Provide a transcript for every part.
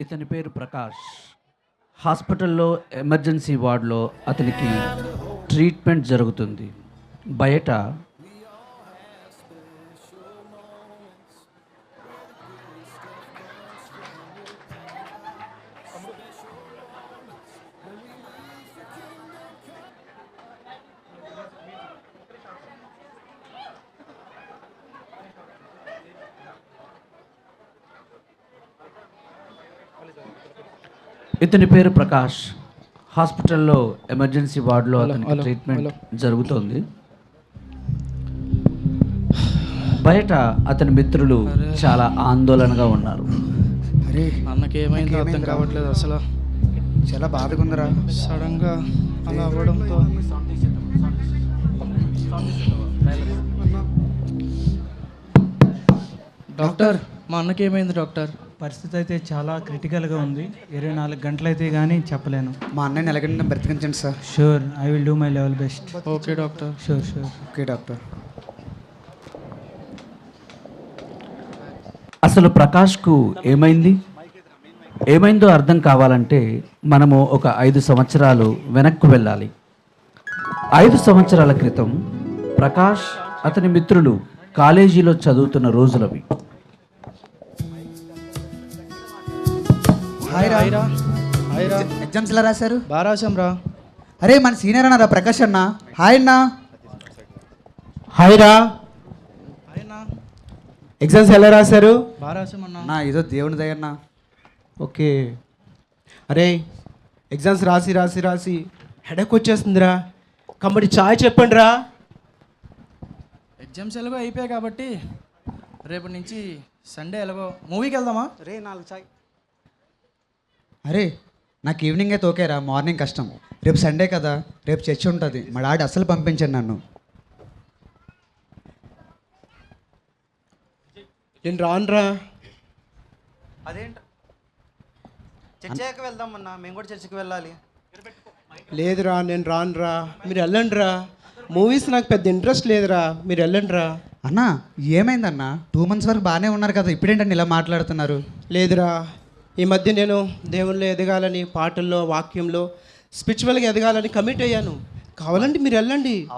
ఇతని పేరు ప్రకాష్. హాస్పిటల్లో ఎమర్జెన్సీ వార్డులో అతనికి ట్రీట్మెంట్ జరుగుతుంది. బయట ఇతని పేరు ప్రకాష్. హాస్పిటల్లో ఎమర్జెన్సీ వార్డులో అతనికి ట్రీట్మెంట్ జరుగుతోంది. బయట అతని మిత్రులు చాలా ఆందోళనగా ఉన్నారు. అరే అన్నకి ఏమైందో అర్థం కావట్లేదు అసలు. చాలా బాధగా ఉందిరా సడన్గా అలా అవ్వడంతో డాక్టర్ మా అన్నకి ఏమైంది డాక్టర్? పరిస్థితి అయితే చాలా క్రిటికల్గా ఉంది. ఇరవై నాలుగు గంటలైతే కానీ చెప్పలేను. మా అన్నయ్యని ఎలాగైనా బ్రతికించండి sir. Sure I will do my level best okay doctor sure sure okay doctor అసలు ప్రకాష్కు ఏమైంది? ఏమైందో అర్థం కావాలంటే మనము ఒక ఐదు సంవత్సరాలు వెనక్కు వెళ్ళాలి. ఐదు సంవత్సరాల క్రితం ప్రకాష్ అతని మిత్రులు కాలేజీలో చదువుతున్న రోజులవి. ఎగ్జామ్స్ ఎలా రాశారు? బాగా రాసాం రా. అరే మన సీనియర్ అన్నారా ప్రకాష్ అన్న. హాయ్ అన్న. హాయ్ రా. ఎగ్జామ్స్ ఎలా రాశారు? బాగా రాసామన్నా అన్న ఏదో దేవుని దయన్న ఓకే. అరే ఎగ్జామ్స్ రాసి రాసి రాసి హెడక్ వచ్చేస్తుందిరా. కమ్మడి చాయ్ చెప్పండి రా. ఎగ్జామ్స్ ఎలాగో అయిపోయాయి కాబట్టి రేపటి నుంచి సండే ఎలాగో మూవీకి వెళ్దామా? రే నాలుగు చాయ్. అరే నాకు ఈవినింగ్ అయితే ఓకేరా మార్నింగ్ కష్టం. రేపు సండే కదా రేపు చర్చ్ ఉంటుంది. మా డాడీ అస్సలు పంపించండి నన్ను. నేను రానురా? అదేంట? చర్చకి వెళ్దాం అన్న మేము కూడా చర్చికి వెళ్ళాలి. లేదురా నేను రానురా. మీరు వెళ్ళండి రా మూవీస్ నాకు పెద్ద ఇంట్రెస్ట్ లేదురా. మీరు వెళ్ళండి రా అన్న ఏమైందన్న? టూ మంత్స్ వరకు బాగానే ఉన్నారు కదా ఇప్పుడేంటండి ఇలా మాట్లాడుతున్నారు? లేదురా. ఈ మధ్య నేను దేవుళ్ళు ఎదగాలని పాటల్లో వాక్యంలో స్పిరిచువల్గా ఎదగాలని కమిట్ అయ్యాను. కావాలంటే మీరు వెళ్ళండి.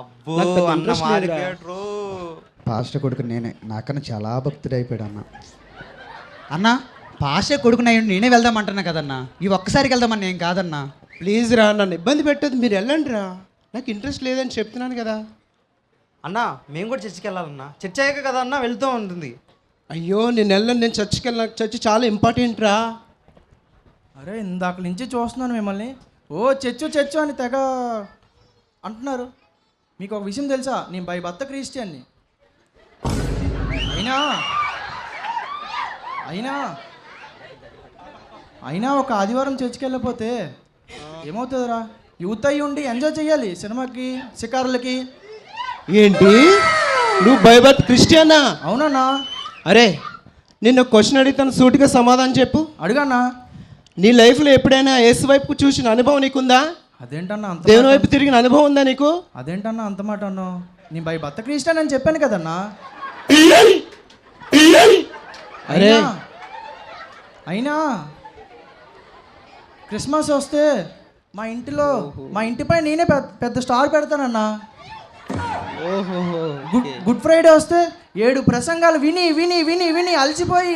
పాస్టర్ కొడుకు నేనే నాకన్నా చాలా భక్తుడు అయిపోయాడు అన్న. అన్న పాస్టర్ కొడుకు నేను నేనే వెళ్దామంటున్నా కదన్నా. ఈ ఒక్కసారికి వెళ్దామని నేను కాదన్నా. ప్లీజ్ రా నన్ను ఇబ్బంది పెట్టదు మీరు వెళ్ళండి రా. నాకు ఇంట్రెస్ట్ లేదని చెప్తున్నాను కదా. అన్న మేము కూడా చర్చికి వెళ్ళాలన్నా. చర్చ అయ్యాక కదా అన్న వెళ్తూ ఉంటుంది. అయ్యో నేను వెళ్ళను. నేను చర్చికి వెళ్ళను నాకు చర్చి చాలా ఇంపార్టెంట్ రా. అరే ఇందాక నుంచి చూస్తున్నాను మిమ్మల్ని. ఓ చెచ్చు చెచ్చు అని తెగ అంటున్నారు. మీకు ఒక విషయం తెలుసా? నేను బై భర్త క్రిస్టియన్ని. అయినా అయినా అయినా ఒక ఆదివారం చర్చికి వెళ్ళకపోతే ఏమవుతుందిరా? యూత్ అయ్యి ఉండి ఎంజాయ్ చేయాలి సినిమాకి షికారులకి. ఏంటి? నువ్వు బైబర్త్ క్రిస్టియనా అవునన్నా. అరే నిన్న క్వశ్చన్ అడిగితాను సూటిగా సమాధానం చెప్పు. అడుగన్నా. నీ లైఫ్లో ఎప్పుడైనా యేసు వైపు చూసిన అనుభవం నీకుందా? అదేంటన్నా అంత దేవుని వైపు తిరిగిన అనుభవం ఉందా నీకు? అదేంటన్నా అంత మాట అన్నావు? నేను బై భర్త క్రిస్టియన్ అని చెప్పాను కదన్నా. అరే. అయినా అయినా క్రిస్మస్ వస్తే మా ఇంటిలో మా ఇంటిపై నేనే పెద్ద పెద్ద స్టార్ పెడతానన్నా. గుడ్ గుడ్ ఫ్రైడే వస్తే ఏడు ప్రసంగాలు విని విని విని విని అలసిపోయి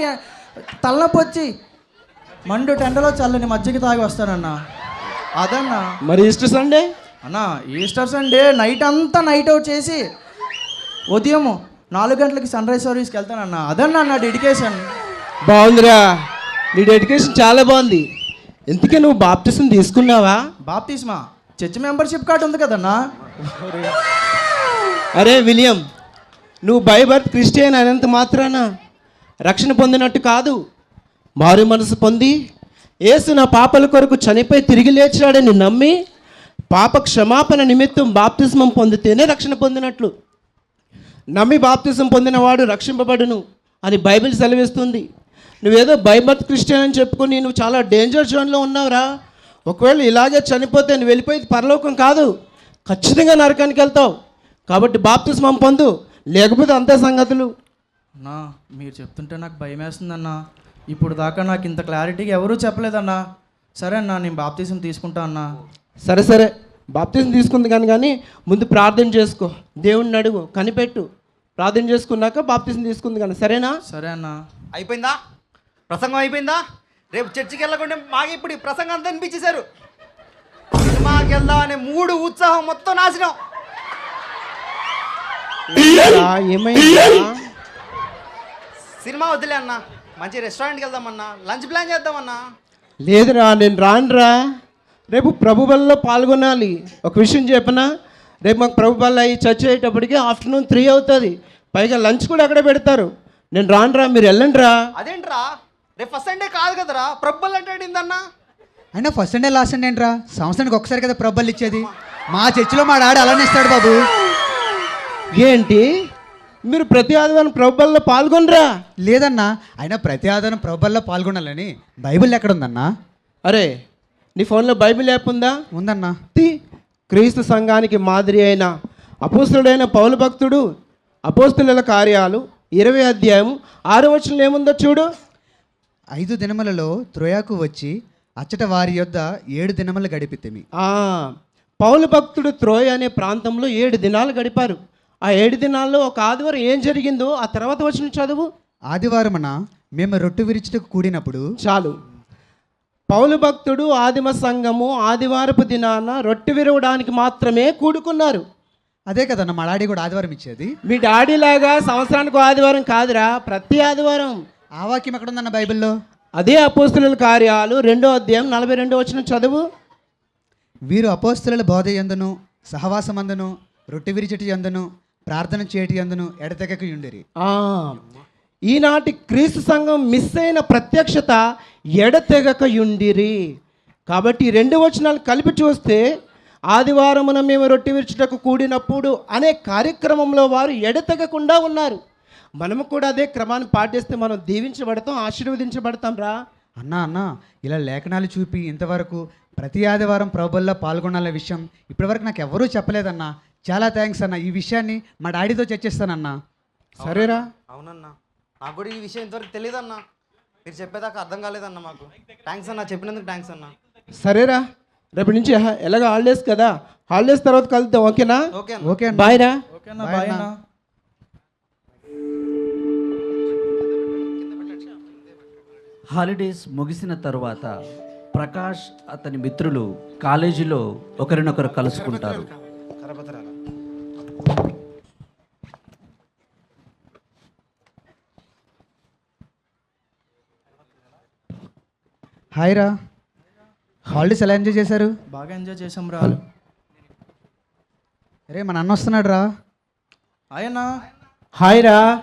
తలనొప్పి వచ్చి మండు టెండలో చల్లని మజ్జిగ తాగి వస్తానన్నా. అదన్నా. మరి ఈస్టర్ సండే? అన్నా ఈస్టర్ సండే నైట్ అంతా నైట్ అవుట్ చేసి ఉదయం నాలుగు గంటలకి సన్ రైజ్ సర్వీస్కి వెళ్తానన్నా. అదన్నా నా డెడికేషన్. బాగుందిరా. నీ డెడికేషన్ చాలా బాగుంది. ఇంతకే నువ్వు బాప్టిజం తీసుకున్నావా? బాప్తిస్మా చర్చ్ మెంబర్షిప్ కార్డు ఉంది కదన్నా. అరే విలియం. నువ్వు బై బర్త్ క్రిస్టియన్ అయినంత మాత్రాన రక్షణ పొందినట్టు కాదు. మారు మనసు పొంది ఏసు నా పాపల కొరకు చనిపోయి తిరిగి లేచాడని నమ్మి పాప క్షమాపణ నిమిత్తం బాప్తిస్మం పొందితేనే రక్షణ పొందినట్లు. నమ్మి బాప్తిజం పొందినవాడు రక్షింపబడును అని బైబిల్ సెలవిస్తుంది. నువ్వేదో బైబర్త్ క్రిస్టియన్ అని చెప్పుకుని నువ్వు చాలా డేంజర్ జోన్లో ఉన్నావురా. ఒకవేళ ఇలాగే చనిపోతే నువ్వు వెళ్ళిపోయేది పరలోకం కాదు. ఖచ్చితంగా నరకానికి వెళ్తావు. కాబట్టి బాప్తిస్మం పొందు. లేకపోతే అంతే సంగతులు. అన్నా మీరు చెప్తుంటే నాకు భయం వేస్తుందన్నా ఇప్పుడు దాకా నాకు ఇంత క్లారిటీగా ఎవరూ చెప్పలేదన్నా. సరే అన్నా నేను బాప్తీసం తీసుకుంటా అన్నా. సరే సరే. బాప్తిజం తీసుకుంది కానీ కానీ ముందు ప్రార్థన చేసుకో. దేవుణ్ణి అడుగు కనిపెట్టు. ప్రార్థన చేసుకున్నాక బాప్తిజం తీసుకుంది కానీ సరేనా? సరే అన్నా. అయిపోయిందా? ప్రసంగం అయిపోయిందా? రేపు చర్చికి వెళ్ళకుండా మాకు ఇప్పుడు ఈ ప్రసంగం అంతా అనిపించేశారు. సినిమాకి వెళ్దాం అనే మూడు ఉత్సాహం మొత్తం నాశనం. ఏమైందిరా? సినిమా వద్దులే అన్న. మంచి రెస్టారెంట్కి వెళ్దామన్నా. లంచ్ ప్లాన్ చేద్దామన్నా. లేదురా నేను రానురా. రేపు ప్రభు బలలో పాల్గొనాలి. ఒక విషయం చెప్పనా? రేపు మాకు ప్రభు బల్ల అయ్యి చర్చ అయ్యేటప్పటికి ఆఫ్టర్నూన్ త్రీ అవుతుంది. పైగా లంచ్ కూడా అక్కడే పెడతారు. నేను రానురా మీరు వెళ్ళండి రా అదేంట్రా? రేపు ఫస్ట్ సండే కాదు కదరా? ప్రబ్బల్ అంటే ఏందన్నా అయినా ఫస్ట్ సండే లాస్ట్ సండే ఏంట్రా? సంవత్సరానికి ఒకసారి కదా ప్రబ్బలు ఇచ్చేది. మా చర్చిలో మా డాడీ అలానే ఇస్తాడు బాబు. ఏంటి? మీరు ప్రతి ఆదివారం ప్రభు బలలో పాల్గొనరా? లేదన్నా అయినా ప్రతి ఆధారం ప్రబ్బల్లో పాల్గొనాలని బైబిల్ ఎక్కడ ఉందన్నా అరే నీ ఫోన్లో బైబిల్ యాప్ ఉందా? ఉందన్నా. తి క్రీస్తు సంఘానికి మాదిరి అయిన అపోస్తుడైన పౌలు భక్తుడు అపోస్తుల కార్యాలు ఇరవై అధ్యాయం ఆరో వచనంలో ఏముందో చూడు. ఐదు దినములలో త్రోయాకు వచ్చి అచ్చట వారి యొద్ద ఏడు దినములు గడిపితిమి. పౌలు భక్తుడు త్రోయ్ అనే ప్రాంతంలో ఏడు దినాలు గడిపారు. ఆ ఏడు దినాల్లో ఒక ఆదివారం ఏం జరిగిందో ఆ తర్వాత వచ్చిన చదువు. ఆదివారమున మేము రొట్టు విరిచుటకు కూడినప్పుడు చాలు. పౌలు భక్తుడు ఆదిమ సంఘము ఆదివారపు దినాన రొట్టె విరవడానికి మాత్రమే కూడుకున్నారు. అదే కదన్న మా డాడీ కూడా ఆదివారం ఇచ్చేది. మీ డాడీ లాగా సంవత్సరానికి ఆదివారం కాదురా ప్రతి ఆదివారం. ఆ వాక్యం ఎక్కడ ఉందన్న బైబిల్లో? అదే అపోస్తుల కార్యాలు రెండో అధ్యాయం నలభై రెండో వచ్చిన చదువు. వీరు అపోస్తుల బోధ ఎందును సహవాసమందును రొట్టె విరిచటి ఎందును ప్రార్థన చేయటి ఎందును ఎడతెగక యుండిరి ఆ, ఈనాటి క్రీస్తు సంఘం మిస్ అయిన ప్రత్యక్షత ఎడతెగక యుండిరి కాబట్టి రెండు వచనాలు కలిపి చూస్తే ఆదివారమున మేము రొట్టె విరుచుటకు కూడినప్పుడు అనే కార్యక్రమంలో వారు ఎడతెగకుండా ఉన్నారు. మనము కూడా అదే క్రమాన్ని పాటిస్తే మనం దీవించబడతాం ఆశీర్వదించబడతాం రా. అన్నా అన్న ఇలా లేఖనాలు చూపి ఇంతవరకు ప్రతి ఆదివారం ప్రభుల్లో పాల్గొనాలనే విషయం ఇప్పటివరకు నాకు ఎవరూ చెప్పలేదన్నా. చాలా థ్యాంక్స్ అన్న. ఈ విషయాన్ని మా డాడీతో చర్చిస్తానన్నా. సరేరా? అవునన్నా. నాకు కూడా ఈ విషయం ఇంతవరకు తెలియదన్నా మీరు చెప్పేదాకా అర్థం కాలేదన్నా మాకు. థ్యాంక్స్ అన్నా చెప్పినందుకు థ్యాంక్స్ అన్నా. సరేరా. రేపటి నుంచి ఎలాగ హాలిడేస్ కదా? హాలిడేస్ తర్వాత కలుద్దాం ఓకేనా? ఓకే అన్న. ఓకే అన్న. బాయ్ రా. ఓకేనా బాయ్ అన్నా. హాలిడేస్ ముగిసిన తరువాత ప్రకాష్ అతని మిత్రులు కాలేజీలో ఒకరినొకరు కలుసుకుంటారు. హాయ్ రా. హాలిడేస్ ఎలా ఎంజాయ్ చేశారు? బాగా ఎంజాయ్ చేసాం రా. అరే మన అన్న వస్తున్నాడు రా. ఆయనా హాయ్ రా.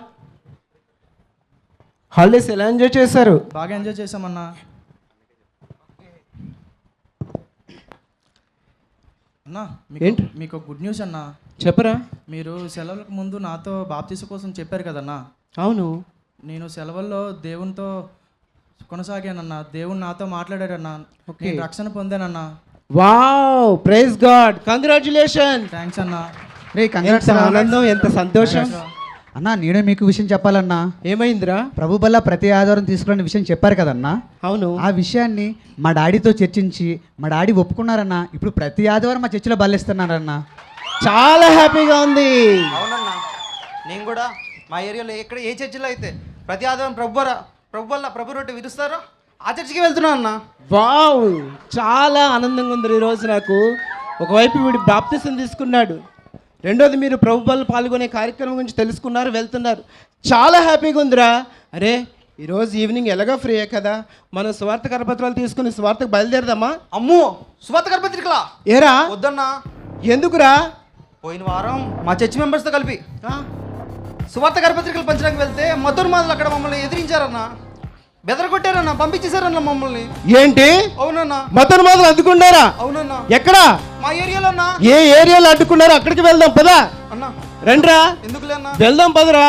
హాలిడేస్ ఎలా ఎంజాయ్ చేశారు? బాగా ఎంజాయ్ చేసామన్నా అన్నా. మీకు ఏంటి? మీకు గుడ్ న్యూస్ అన్నా. చెప్పరా? మీరు సెలవులకు ముందు నాతో బాప్తీస కోసం చెప్పారు కదన్నా. అవును. నేను సెలవుల్లో దేవునితో కొనసాగానన్నా దేవుడు నాతో మాట్లాడాడన్నా ఓకే. రక్షణ పొందానన్నా. Wow praise god congratulation thanks అన్నా. రే ఎంత ఆనందం ఎంత సంతోషం. అన్నా. నేనే మీకు విషయం చెప్పాలన్నా? ఏమైందిరా? ప్రభు బల్ల ప్రతి ఆదివారం తీసుకునే విషయం చెప్పారు కదన్నా? అవును. ఆ విషయాన్ని మా డాడీతో చర్చించి మా డాడీ ఒప్పుకున్నారన్నా ఇప్పుడు ప్రతి ఆదివారం మా చర్చిలో బల్లిస్తున్నారన్నా చాలా హ్యాపీగా ఉంది. అవునన్నా నేను కూడా మా ఏరియాలో ఎక్కడ ఏ చర్చిలో అయితే ప్రతి ఆదివారం ప్రభు ప్రభు వల్ల ప్రభు రొట్టె విరుస్తారో? ఆ చర్చికి వెళ్తున్నాను అన్న. వావ్ చాలా ఆనందంగా ఉంది ఈరోజు నాకు. ఒకవైపు వీడు బాప్తిసం తీసుకున్నాడు. రెండోది మీరు ప్రభుత్వాలు పాల్గొనే కార్యక్రమం గురించి తెలుసుకున్నారు వెళ్తున్నారు. చాలా హ్యాపీగా ఉందిరా. అరే ఈరోజు ఈవినింగ్ ఎలాగో ఫ్రీయే కదా? మనం స్వార్థ కరపత్రాలు తీసుకుని స్వార్థకు బయలుదేరదామా? అమ్మో సువార్త కరపత్రికలా? ఏరా? వద్దన్నా. ఎందుకురా? పోయిన వారం మా చర్చ్ మెంబర్స్తో కలిపి. ఆ? సువార్త కరపత్రికలు పంచడానికి వెళ్తే మధుర్ మాదులు అక్కడ మమ్మల్ని ఎదిరించారన్న? బెదరగొట్టారన్న? పంపించేశారన్న మమ్మల్ని? ఏంటి? అవునన్నా. మాత్రం అడ్డుకున్నారా అవునన్నా. ఎక్కడా? మా ఏరియాలో అన్నా ఏ ఏరియాలో అడ్డుకున్నారో అక్కడికి వెళ్దాం పదా. అన్నా. రండ్రా. ఎందుకులే అన్నా? వెళ్దాం పదరా.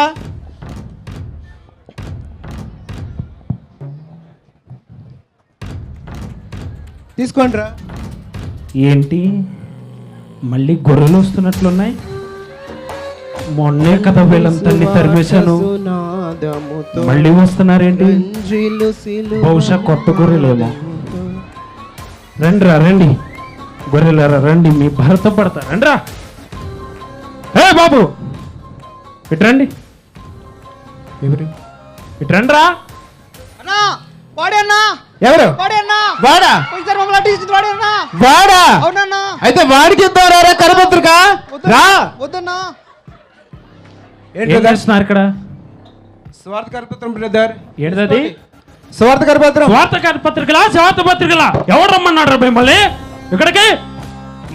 తీసుకోండి రా ఏంటి? మళ్ళీ గొర్రెలు వస్తున్నట్లున్నాయి? మొన్నే కదా వీళ్ళంతన్ని తరిమేశాను. మళ్ళీ వస్తున్నారేంటి? బహుశా కొత్త గొర్రెలేమో. రండి రా రండి. గొర్రెలరా రండి. మీ భర్త పడతా. రండి రా ఏ బాబు! ఇటు రండి. ఎవరు? ఇటు రండి రా అన్నా వాడే అన్నా. ఎవరు? వాడే అన్నా. వాడా? అయితే వాడికి ఇద్దాం రా కరపత్రిక? రా. వద్దన్నా. ఏం చేస్తున్నారు ఇక్కడ? స్వార్థ కరపత్రం బ్రదర్. ఏంటిది? స్వార్థ కరపత్రం. స్వార్థ పత్రికలా? ఎవరు మిమ్మల్ని? ఇక్కడికి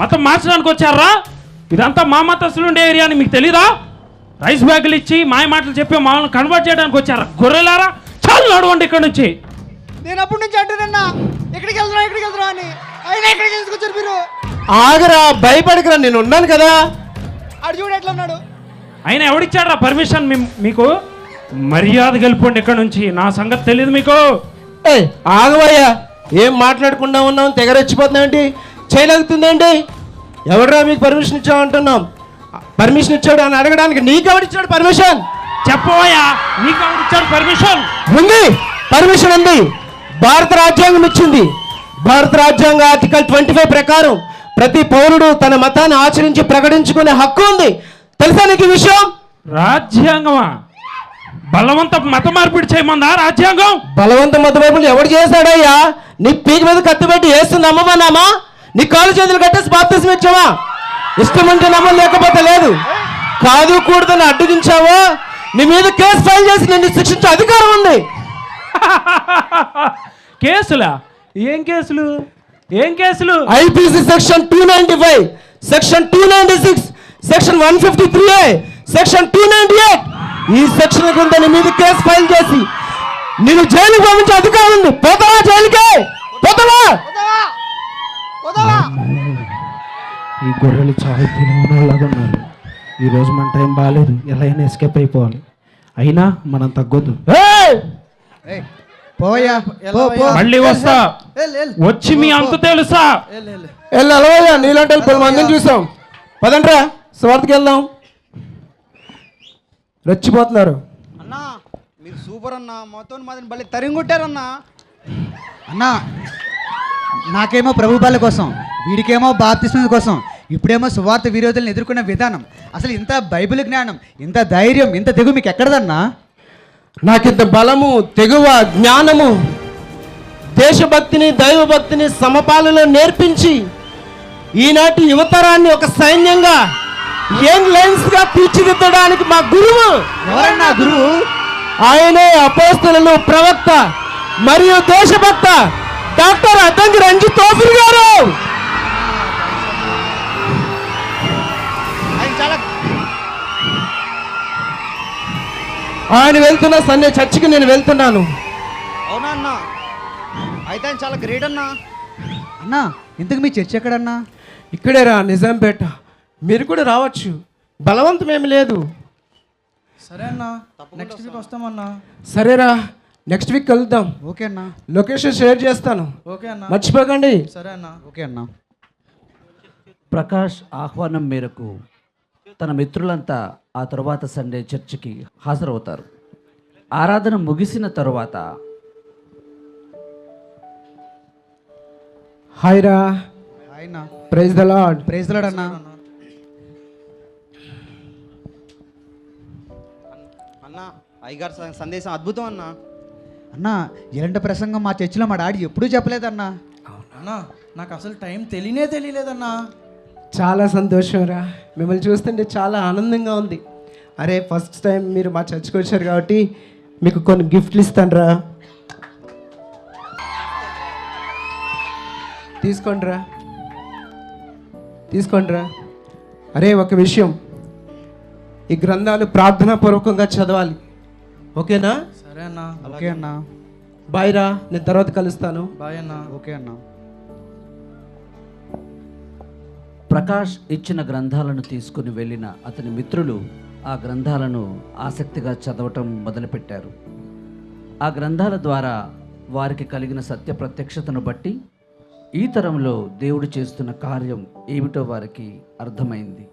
మతం మార్చడానికి వచ్చారా? ఇదంతా మా మతస్థులు ఉండే ఏరియా అని మీకు తెలీదా? రైస్ బ్యాగులు ఇచ్చి మాయ మాటలు చెప్పి మామూలు కన్వర్ట్ చేయడానికి వచ్చారా? గొర్రెలారా? చాలు నడవండి ఇక్కడ నుంచి. నేను అప్పటి నుంచి అంటానన్నా ఎక్కడికి వెళ్తున్నా ఎక్కడికి వెళ్తున్నా అని. అయినా ఎక్కడికి తీసుకొచ్చారు మీరు? ఆగరా భయపడకరా నేను ఉన్నాను కదా. అడు చూడు ఎట్లా ఉన్నాడు. ఆయన ఎవడిచ్చాడ్రా పర్మిషన్ మీకు మర్యాద గెలుపండి ఇక్కడ నుంచి. నా సంగతి తెలియదు మీకు. ఆగవయ్యా. ఏం మాట్లాడకుండా ఉన్నాం తెగరెచ్చిపోతున్నావేంటి చేయలేగుతుందేంటి ఎవడరా మీకు పర్మిషన్ ఇచ్చావు అంటున్నాం? పర్మిషన్ ఇచ్చాడు అని అడగడానికి నీకెవడిచ్చాడు పర్మిషన్ చెప్పవయ్యా నీకు ఎవడిచ్చాడు పర్మిషన్ ఉంది. పర్మిషన్ ఉంది. భారత రాజ్యాంగం ఇచ్చింది. భారత రాజ్యాంగ ఆర్టికల్ ట్వంటీ ఫైవ్ ప్రకారం ప్రతి పౌరుడు తన మతాన్ని ఆచరించి ప్రకటించుకునే హక్కు ఉంది. తెలుసా నీకు విషయం? రాజ్యాంగమా? బలవంత మత మార్పిడి చేయమందా రాజ్యాంగం? బలవంత మత వైపులు ఎవడు చేశాడయ్యా? నీ పీక మీద కత్తి పెట్టి వేస్తుంది నమ్మమన్నామా నీ కాలు చేతులు కట్టేసి బాప్తిసం ఇచ్చావా? ఇష్టం ఉంటే నమ్మం లేకపోతే లేదు. కాదు కూడదని అడ్డగించావా నీ మీద కేసు ఫైల్ చేసి నిన్ను శిక్షించే అధికారం ఉంది. కేసులా? ఏం కేసులు? ఏం కేసులు? IPC section two ninety five section two ninety six section one fifty three section two ninety eight ఈ సెక్షన్ కింద నీ మీద కేసు ఫైల్ చేసి నేను జైలుకి పంపించే అధికారం ఉంది. పోతావా జైలుకే? పోతావా? ఈ గొర్రెలు చాలా తినలాగా ఉన్నారు. ఈ రోజు మన టైం బాగాలేదు ఎలా అయినా ఎస్కేప్ అయిపోవాలి. అయినా మనం తగ్గొద్దు. ఏయ్! ఏయ్, పోయా పో పో మళ్ళీ వస్తా. వచ్చి మీ అంత తెలుసా? వెళ్ళు, నీలాంటి పది మందిని చూసాం. పదండ్రా. స్వార్థకి వెళ్దాం. రెచ్చిపోతున్నారు. అన్నా మీరు సూపర్ అన్నా మొత్తం మాదిరి భలే తరిగి కొట్టారన్నా అన్నా నాకేమో ప్రభు బాల కోసం వీడికేమో బాప్తిస్మ కోసం ఇప్పుడేమో సువార్త విరోధులను ఎదుర్కొనే విధానం. అసలు ఇంత బైబిల్ జ్ఞానం ఇంత ధైర్యం ఇంత తెగు మీకు ఎక్కడదన్నా నాకింత బలము తెగువ జ్ఞానము దేశభక్తిని దైవభక్తిని సమపాలలో నేర్పించి ఈనాటి యువతరాన్ని ఒక సైన్యంగా యంగ్ లైన్స్గా తీర్చిదిద్దడానికి మా గురువు ఎవరన్నా గురువు? ఆయనే అపోస్తలను ప్రవక్త మరియు దేశభక్త డాక్టర్ అద్దంకి రంజిత్ తోఫిర్ గారు. ఆయన చాలా ఆయన వెళ్తున్న సండే చర్చికి నేను వెళ్తున్నాను. అవునా అన్నా? అయితే ఆయన చాలా గ్రేట్ అన్నా. అన్నా ఇంతకు మీ చర్చ ఎక్కడన్నా? ఇక్కడే రా నిజాంపేట. మీరు కూడా రావచ్చు. బలవంతమేమి లేదు. సరే అన్నా నెక్స్ట్ వీక్ వస్తామన్నా. సరేరా నెక్స్ట్ వీక్ కలుద్దాం. ఓకే అన్నా. లొకేషన్ షేర్ చేస్తాను. ఓకే అన్నా. మర్చిపోకండి. సరే అన్నా. ఓకే అన్నా. ప్రకాష్ ఆహ్వానం మేరకు తన మిత్రులంతా ఆ తరువాత సండే చర్చికి హాజరవుతారు. ఆరాధన ముగిసిన తరువాత హాయ్ రా. Praise the lord praise lord అన్నా. అన్నా అయ్యగారు సందేశం అద్భుతం అన్నా. అన్నా ఇలాంటి ప్రసంగం మా చర్చిలో మా డాడీ ఎప్పుడూ చెప్పలేదన్నా. అన్నా నాకు అసలు టైం తెలియనే తెలియలేదన్నా. చాలా సంతోషం రా మిమ్మల్ని చూస్తుంటే చాలా ఆనందంగా ఉంది. అరే ఫస్ట్ టైం మీరు మా చర్చికి వచ్చారు కాబట్టి మీకు కొన్ని గిఫ్ట్లు ఇస్తాను రా తీసుకోండి రా తీసుకోండి రా అరే ఒక విషయం. ఈ గ్రంథాలు ప్రార్థనాపూర్వకంగా చదవాలి. ఓకేనా? సరే అన్నా. ఓకే అన్నా. బాయ్ రా నేను తర్వాత కలుస్తాను. బాయ్ అన్నా. ఓకే అన్నా. ప్రకాష్ ఇచ్చిన గ్రంథాలను తీసుకుని వెళ్ళిన అతని మిత్రులు ఆ గ్రంథాలను ఆసక్తిగా చదవటం మొదలుపెట్టారు. ఆ గ్రంథాల ద్వారా వారికి కలిగిన సత్య ప్రత్యక్షతను బట్టి ఈ తరంలో దేవుడు చేస్తున్న కార్యం ఏమిటో వారికి అర్థమైంది.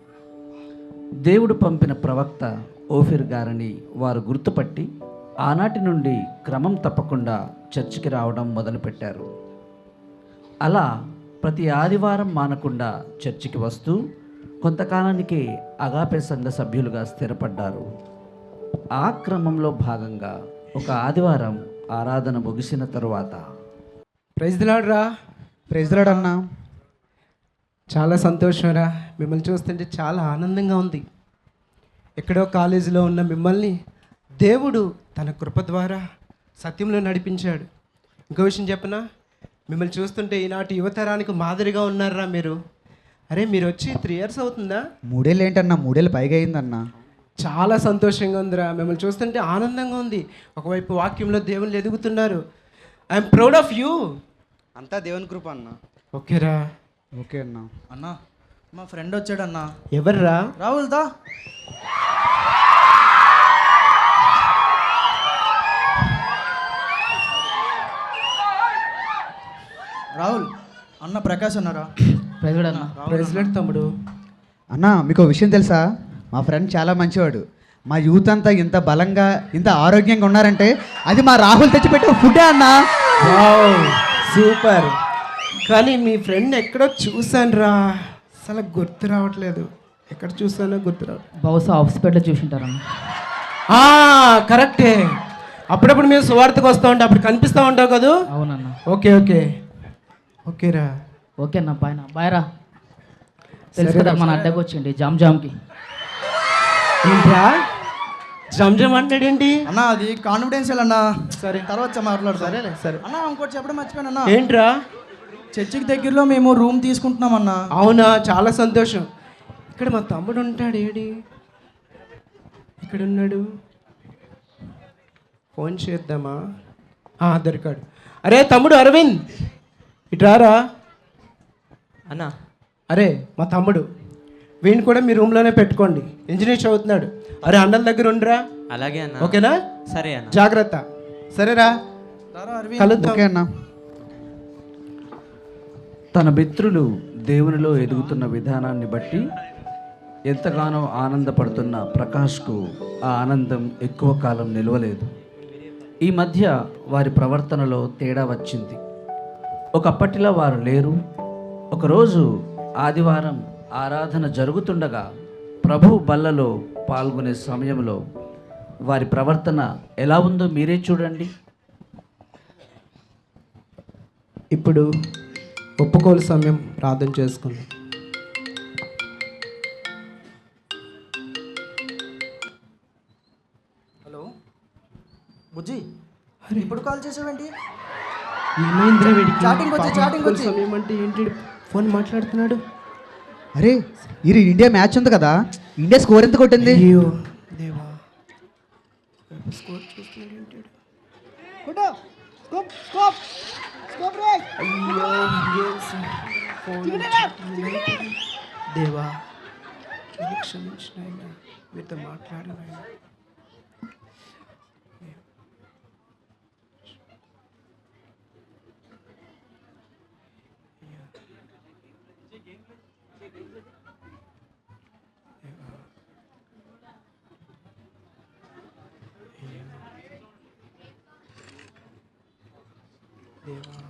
దేవుడు పంపిన ప్రవక్త ఓఫిర్ గారని వారు గుర్తుపట్టి ఆనాటి నుండి క్రమం తప్పకుండా చర్చికి రావడం మొదలుపెట్టారు. అలా ప్రతి ఆదివారం మానకుండా చర్చికి వస్తూ కొంతకాలానికి అగాపే సంఘ సభ్యులుగా స్థిరపడ్డారు. ఆ క్రమంలో భాగంగా ఒక ఆదివారం ఆరాధన ముగిసిన తరువాత ప్రైజ్ దిలాడ్రా అన్నా. చాలా సంతోషంరా మిమ్మల్ని చూస్తుంటే చాలా ఆనందంగా ఉంది. ఎక్కడో కాలేజీలో ఉన్న మిమ్మల్ని దేవుడు తన కృప ద్వారా సత్యంలో నడిపించాడు. ఇంకో విషయం చెప్పనా? మిమ్మల్ని చూస్తుంటే ఈనాటి యువతరానికి మాదిరిగా ఉన్నారా మీరు? అరే మీరు వచ్చి త్రీ ఇయర్స్ అవుతుందా? మూడేళ్ళు ఏంటన్నా మూడేళ్ళు పైగా అయిందన్నా. చాలా సంతోషంగా ఉందిరా. మిమ్మల్ని చూస్తుంటే ఆనందంగా ఉంది. ఒకవైపు వాక్యంలో దేవుళ్ళు ఎదుగుతున్నారు. ఐఎమ్ ప్రౌడ్ ఆఫ్ యూ అంతా దేవుని కృప అన్న. ఓకేరా. ఓకే అన్నా. అన్నా మా ఫ్రెండ్ వచ్చాడన్నా. ఎవర్రా? రాహుల్ దా రాహుల్ అన్న ప్రకాష్ అన్నారా? ప్రెసిడెంట్ తమ్ముడు. అన్నా మీకు ఒక విషయం తెలుసా? మా ఫ్రెండ్ చాలా మంచివాడు. మా యూత్ అంతా ఇంత బలంగా ఇంత ఆరోగ్యంగా ఉన్నారంటే అది మా రాహుల్ తెచ్చిపెట్టే ఫుడే అన్నా. Wow super. కానీ మీ ఫ్రెండ్ ఎక్కడో చూశాను రా అసలు గుర్తు రావట్లేదు. ఎక్కడ చూసానో గుర్తు రావట్లేదు. బహుశా హాస్పిటల్ చూసింటారన్న ఆ, కరెక్టే. అప్పుడప్పుడు మేము సువార్తకు వస్తూ ఉంటాం అప్పుడు కనిపిస్తూ ఉంటావు కదూ? అవునన్న. Okay okay. ఓకేరా ఓకే అన్న బాయ్ బాయ్ రా. తెలుసు కదా మన అడ్డకు వచ్చిండి జామ్ జామ్కి. ఏంట్రా? జంజం అంటాడేంటి? అన్న అది కాన్ఫిడెన్షియల్ అన్నా. సరే. తర్వాత మాట్లాడు సరేలే సరే. అన్న ఇంకోటి చెప్పడం మర్చిపోయాను అన్న. ఏంట్రా? చర్చికి దగ్గరలో మేము రూమ్ తీసుకుంటున్నాం అన్న అవునా? చాలా సంతోషం. ఇక్కడ మా తమ్ముడు ఉంటాడు ఏడి? ఇక్కడ ఉన్నాడు ఫోన్ చేద్దామా? ఆ, దొరికాడు. అరే తమ్ముడు అరవింద్! ఇట్రారా అన్నా. అరే మా తమ్ముడు. వీడిని కూడా మీ రూమ్లోనే పెట్టుకోండి. ఇంజనీర్ చదువుతున్నాడు. అరే అన్నల దగ్గర ఉండరా. అలాగే అన్న. ఓకేనా? సరే అన్న. జాగ్రత్త. సరేరా? కలుద్దాం. ఓకే అన్నా. తన మిత్రులు దేవునిలో ఎదుగుతున్న విధానాన్ని బట్టి ఎంతగానో ఆనందపడుతున్న ప్రకాష్కు ఆ ఆనందం ఎక్కువ కాలం నిలవలేదు. ఈ మధ్య వారి ప్రవర్తనలో తేడా వచ్చింది. ఒకప్పటిలా వారు లేరు. ఒకరోజు ఆదివారం ఆరాధన జరుగుతుండగా ప్రభు బల్లలో పాల్గొనే సమయంలో వారి ప్రవర్తన ఎలా ఉందో మీరే చూడండి. ఇప్పుడు ఒప్పుకోలు సమయం ప్రార్థన చేసుకుందాం. హలో? బుజ్జి ఇప్పుడు కాల్ చేసావేంటి? ఏమైందిరా వీడికి? చాటింగ్ వచ్చి, పాపం చాటింగ్ ఒప్పుకోలు వచ్చి. సమయం అంటే ఏంటి? ఫోన్ మాట్లాడుతున్నాడు. అరే ఇది ఇండియా మ్యాచ్ ఉంది కదా? ఇండియా స్కోర్ ఎంత కొట్టింది? అయ్యో దేవా. స్కోర్ చూస్తున్నాడు ఏంటి? వీడు? అయ్యో గేమ్స్ ఫోన్ చూస్తున్నాడు. దేవా నన్ను క్షమించిన ఆయన మీతో మాట్లాడిన ఆయన అస్సలు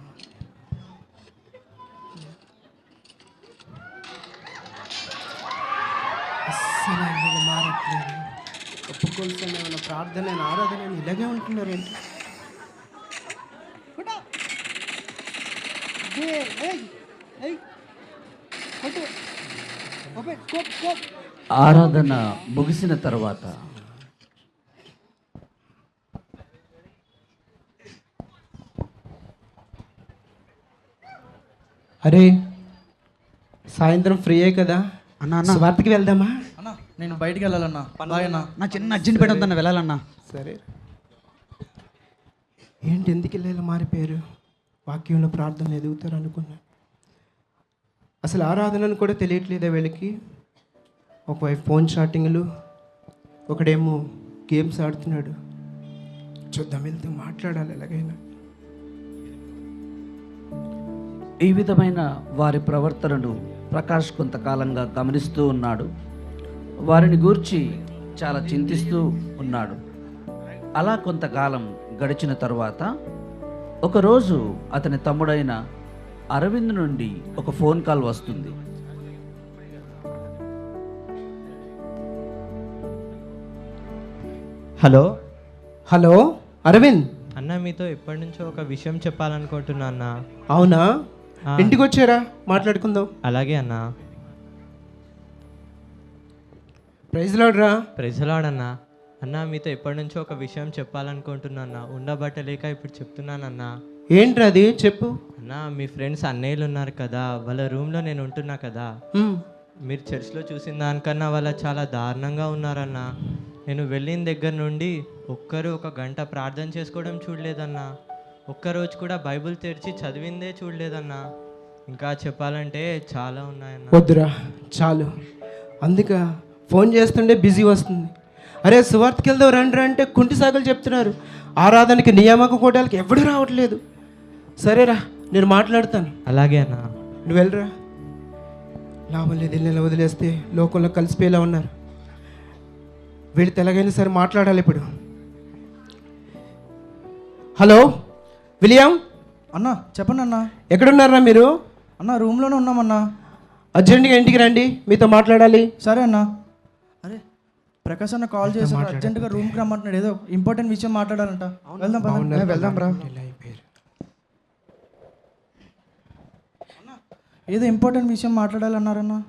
ఒప్పుకోల్సిన ఏమైనా ప్రార్థన అయినా ఆరాధన అయినా ఇలాగే ఉంటున్నారు ఏంటి? ఆరాధన ముగిసిన తర్వాత అరే సాయంత్రం ఫ్రీయే కదా? అన్న అన్న. స్వార్థకి వెళ్దామా? నేను బయటికి వెళ్ళాలన్నా. అన్న. నా చిన్న అర్జెంట్ పని ఉందన్న వెళ్ళాలన్నా. సరే. ఏంటి ఎందుకు ఇలా మారిపోయారు వాక్యంలో ప్రార్థనలు ఎదుగుతారు అనుకున్నా. అసలు ఆరాధనను కూడా తెలియట్లేదా వీళ్ళకి? ఒకవైపు ఫోన్ చాటింగ్లు ఒకడేమో గేమ్స్ ఆడుతున్నాడు. చూద్దాం వెళ్తూ మాట్లాడాలి ఎలాగైనా. ఈ విధమైన వారి ప్రవర్తనను ప్రకాష్ కొంతకాలంగా గమనిస్తూ ఉన్నాడు. వారిని గూర్చి చాలా చింతిస్తూ ఉన్నాడు. అలా కొంతకాలం గడిచిన తరువాత ఒకరోజు అతని తమ్ముడైన అరవింద్ నుండి ఒక ఫోన్ కాల్ వస్తుంది. హలో? హలో? అరవింద్? అన్న మీతో ఎప్పటి నుంచో ఒక విషయం చెప్పాలనుకుంటున్నా అన్న. అవునా. ఇంటికి వచ్చారా మాట్లాడుకుందాం. అలాగే అన్న. ప్రైజ్ లాడ్రా ప్రజలాడన్న అన్న. మీతో ఎప్పటి నుంచో ఒక విషయం చెప్పాలనుకుంటున్నా అన్న. ఉండబట్టలేక ఇప్పుడు చెప్తున్నానన్న ఏంట్రా అది? చెప్పు. అన్న మీ ఫ్రెండ్స్ అన్నయ్యలు ఉన్నారు కదా వాళ్ళ రూమ్లో నేను ఉంటున్నా కదా. మీరు చర్చ్లో చూసిన దానికన్నా వాళ్ళ చాలా దారుణంగా ఉన్నారన్న నేను వెళ్ళిన దగ్గర నుండి ఒక్కరు ఒక గంట ప్రార్థన చేసుకోవడం చూడలేదన్నా ఒక్కరోజు కూడా బైబిల్ తెరిచి చదివిందే చూడలేదన్నా ఇంకా చెప్పాలంటే చాలా ఉన్నాయన్న. వద్దురా చాలు. అందుక ఫోన్ చేస్తుంటే బిజీ వస్తుంది. అరే సువార్తకి వెళ్దాం రండి అంటే కుంటి సాగులు చెప్తున్నారు. ఆరాధనకి నియామక కోటాలకి ఎవడు రావట్లేదు. సరేరా నేను మాట్లాడతాను. అలాగే అన్న. నువ్వు వెళ్ళరా? లాభం లేదు ఇళ్ళని వదిలేస్తే లోకంలో కలిసిపోయేలా ఉన్నారు. వీళ్ళతో ఎలాగైనా సరే మాట్లాడాలి ఇప్పుడు. Hello William? అన్న చెప్పండి అన్న. ఎక్కడున్నారా మీరు? అన్న రూమ్లోనే ఉన్నామన్నా. అర్జెంటుగా ఇంటికి రండి మీతో మాట్లాడాలి. సరే అన్న. ప్రకాష్ అన్న కాల్ చేశారు అర్జెంటుగా రూమ్కి రమ్మంటున్నాడు. ఏదో ఇంపార్టెంట్ విషయం మాట్లాడాలంట. వెళ్దాం. వెళ్దాం రా ఏదో ఇంపార్టెంట్ విషయం మాట్లాడాలన్నారన్న?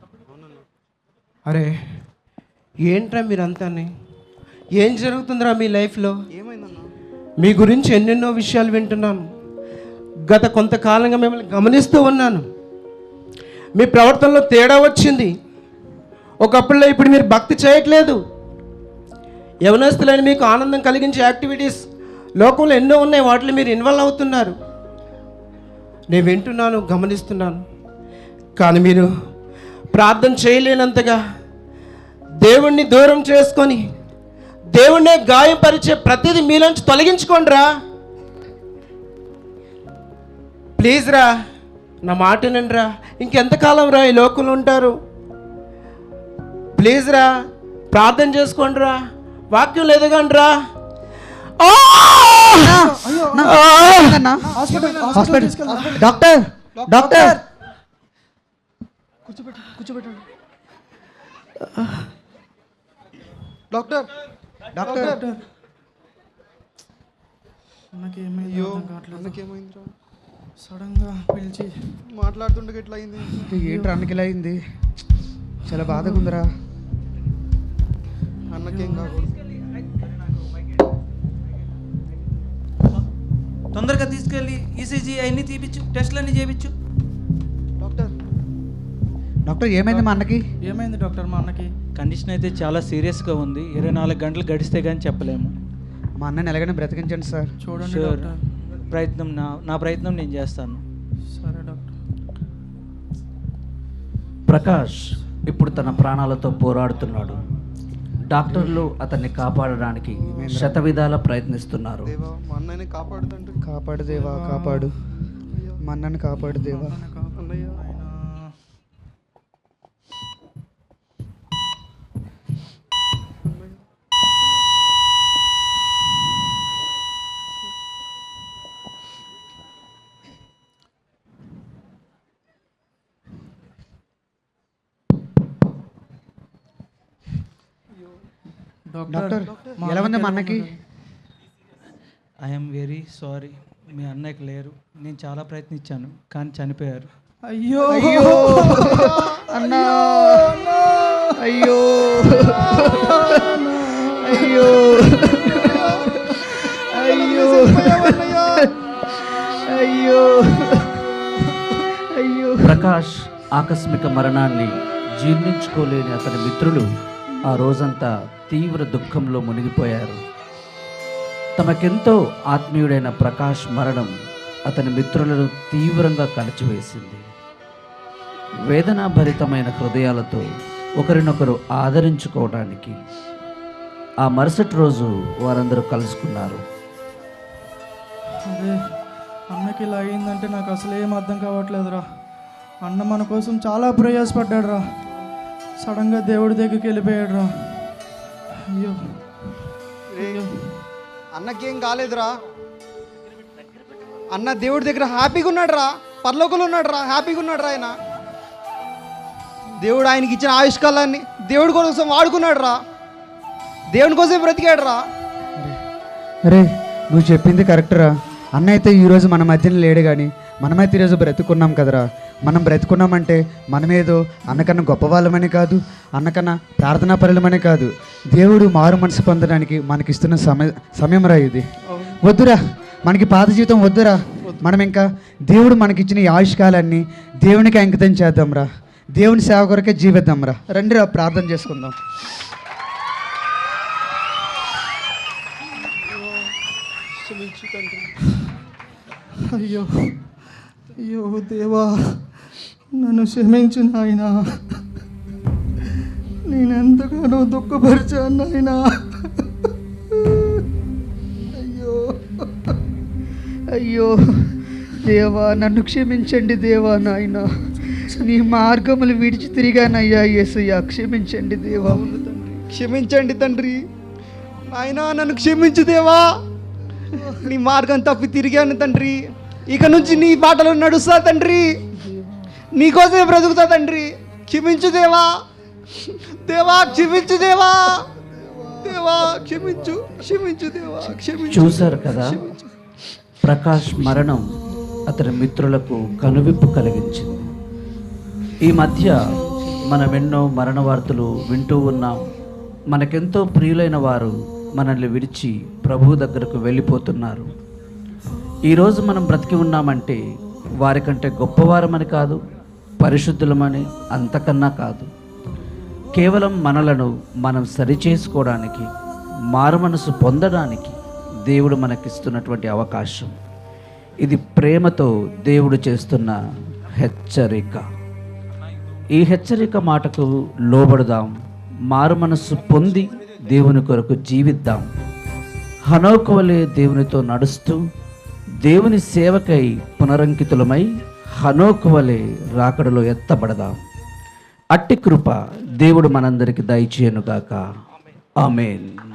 అరే ఏంట్రా మీరంతాని ఏం జరుగుతుందిరా మీ లైఫ్లో? మీ గురించి ఎన్నెన్నో విషయాలు వింటున్నాను. గత కొంతకాలంగా మిమ్మల్ని గమనిస్తూ ఉన్నాను. మీ ప్రవర్తనలో తేడా వచ్చింది. ఒకప్పుడులో ఇప్పుడు మీరు భక్తి చేయట్లేదు. యవనస్తులని మీకు ఆనందం కలిగించే యాక్టివిటీస్ లోకంలో ఎన్నో ఉన్నాయి వాటిలో మీరు ఇన్వాల్వ్ అవుతున్నారు. నేను వింటున్నాను గమనిస్తున్నాను. కానీ మీరు ప్రార్థన చేయలేనంతగా దేవుణ్ణి దూరం చేసుకొని దేవుణ్ణే గాయపరిచే ప్రతిదీ మీలోంచి తొలగించుకోండి రా. ప్లీజ్ రా నా మాట రా. ఇంకెంతకాలం రా ఈ లోకంలో ఉంటారు? ప్లీజ్ రా ప్రార్థన చేసుకోండి రా. వాక్యం లేదుగాండి రా ఆ! ఆ! అన్నా, హాస్పిటల్ హాస్పిటల్ హాస్పిటల్. తీసుకెళ్దాం డాక్టర్ డాక్టర్. కూర్చోబెట్టు కూర్చోబెట్టండి. Doctor doctor. ఏమైంది కావట్లేదు. సడన్గా పిలిచి. మాట్లాడుతుండగా ఇట్లా అయింది ఏంట్రా అన్నకి ఇలా అయింది? చాలా బాధగా ఉందిరా. అన్నకేం కాకూడదు. తొందరగా తీసుకెళ్ళి ఈసీజీ అన్ని తీపిచ్చు టెస్ట్లు అన్ని చేయించు డాక్టర్. డాక్టర్ ఏమైంది మా అన్నకి? ఏమైంది డాక్టర్ మా అన్నకి? కండిషన్ అయితే చాలా సీరియస్గా ఉంది. ఇరవై నాలుగు గంటలు గడిస్తే కానీ చెప్పలేము. మా అన్నని ఎలాగైనా బ్రతికించండి సార్. చూడండి డాక్టర్. ప్రయత్నం నా నా ప్రయత్నం నేను చేస్తాను. సరే డాక్టర్. ప్రకాష్ ఇప్పుడు తన ప్రాణాలతో పోరాడుతున్నాడు. డాక్టర్లు అతన్ని కాపాడడానికి శత విధాల ప్రయత్నిస్తున్నారు. దేవా మా అన్నని కాపాడుతుంటే కాపాడు దేవా కాపాడు. మా అన్నని కాపాడు దేవా అన్నయ్య డాక్టర్ ఎలా ఉంది మా అన్నకి? ఐఎమ్ వెరీ సారీ మీ అన్నయ్యకి లేరు. నేను చాలా ప్రయత్నించాను కానీ చనిపోయారు. అయ్యో! అయ్యో! అన్నా! అయ్యో! అయ్యో! అయ్యో! అయ్యో! అయ్యో! ప్రకాష్ ఆకస్మిక మరణాన్ని జీర్ణించుకోలేని అతని మిత్రులు ఆ రోజంతా తీవ్ర దుఃఖంలో మునిగిపోయారు. తమకెంతో ఆత్మీయుడైన ప్రకాష్ మరణం అతని మిత్రులను తీవ్రంగా కలిచివేసింది. వేదనాభరితమైన హృదయాలతో ఒకరినొకరు ఆదరించుకోవడానికి ఆ మరుసటి రోజు వారందరూ కలుసుకున్నారు. అదే అన్నకి ఇలా అయిందంటే నాకు అసలు ఏం అర్థం కావట్లేదురా. అన్న మన కోసం చాలా ప్రయాసపడ్డాడు రా సడన్గా దేవుడి దగ్గరికి వెళ్ళిపోయాడు రా. అయ్యో. అన్నకేం కాలేదురా. అన్న దేవుడి దగ్గర హ్యాపీగా ఉన్నాడు రా పర్లోకంలో ఉన్నాడు రా హ్యాపీగా ఉన్నాడు రా ఆయన. దేవుడు ఆయనకి ఇచ్చిన ఆయుష్కాలాన్ని దేవుడి కోసం వాడుకున్నాడు రా దేవుని కోసం బ్రతికాడు రా అరే నువ్వు చెప్పింది కరెక్టరా అన్న అయితే ఈరోజు మన మధ్యన లేడు కానీ మనమైతే ఈరోజు బ్రతుకున్నాం కదరా. మనం బ్రతుకున్నామంటే మనమేదో అన్నకన్నా గొప్పవాళ్ళమని కాదు అన్నకన్నా ప్రార్థనా పరులమని కాదు. దేవుడు మారు మనసు పొందడానికి మనకిస్తున్న సమయ సమయం రా ఇది వద్దురా మనకి పాత జీవితం వద్దురా. మనం ఇంకా దేవుడు మనకిచ్చిన ఈ ఆయుష్కాలాన్ని దేవునికి అంకితం చేద్దాంరా. దేవుని సేవ కొరకే జీవిద్దాంరా. రండిరా ప్రార్థన చేసుకుందాం. అయ్యో. అయ్యో దేవా నన్ను క్షమించు నాయన. నేనెంతగానో దుఃఖపరిచాను నాయన. అయ్యో అయ్యో దేవా నన్ను క్షమించండి దేవా నాయన. నీ మార్గములు విడిచి తిరిగానయ్యా యేసయ్యా క్షమించండి దేవా. క్షమించండి తండ్రి. నాయన నన్ను క్షమించు దేవా. నీ మార్గం తప్పి తిరిగాను తండ్రి. ఇక నుంచి నీ బాటలో నడుస్తా తండ్రి. నీకోసమే బ్రతుకుతా తండ్రి. క్షమించు దేవా. దేవా క్షమించు దేవా. దేవా క్షమించు క్షమించు దేవా క్షమించు. చూశారు కదా? ప్రకాష్ మరణం అతని మిత్రులకు కనువిప్పు కలిగించింది. ఈ మధ్య మనం ఎన్నో మరణ వార్తలు వింటూ ఉన్నాం. మనకెంతో ప్రియులైన వారు మనల్ని విడిచి ప్రభు దగ్గరకు వెళ్ళిపోతున్నారు. ఈరోజు మనం బ్రతికి ఉన్నామంటే వారికంటే గొప్పవారమని కాదు పరిశుద్ధులమని అంతకన్నా కాదు. కేవలం మనలను మనం సరిచేసుకోవడానికి మారుమనసు పొందడానికి దేవుడు మనకిస్తున్నటువంటి అవకాశం. ఇది ప్రేమతో దేవుడు చేస్తున్న హెచ్చరిక. ఈ హెచ్చరిక మాటకు లోబడదాం మారుమనస్సు పొంది దేవుని కొరకు జీవిద్దాం. హనోకు దేవునితో నడుస్తూ దేవుని సేవకై పునరంకితులమై హనోకు వలె రాకడలో ఎత్తబడదాం. అట్టి కృప దేవుడు మనందరికి దయచేయనుగాక. ఆమెన్.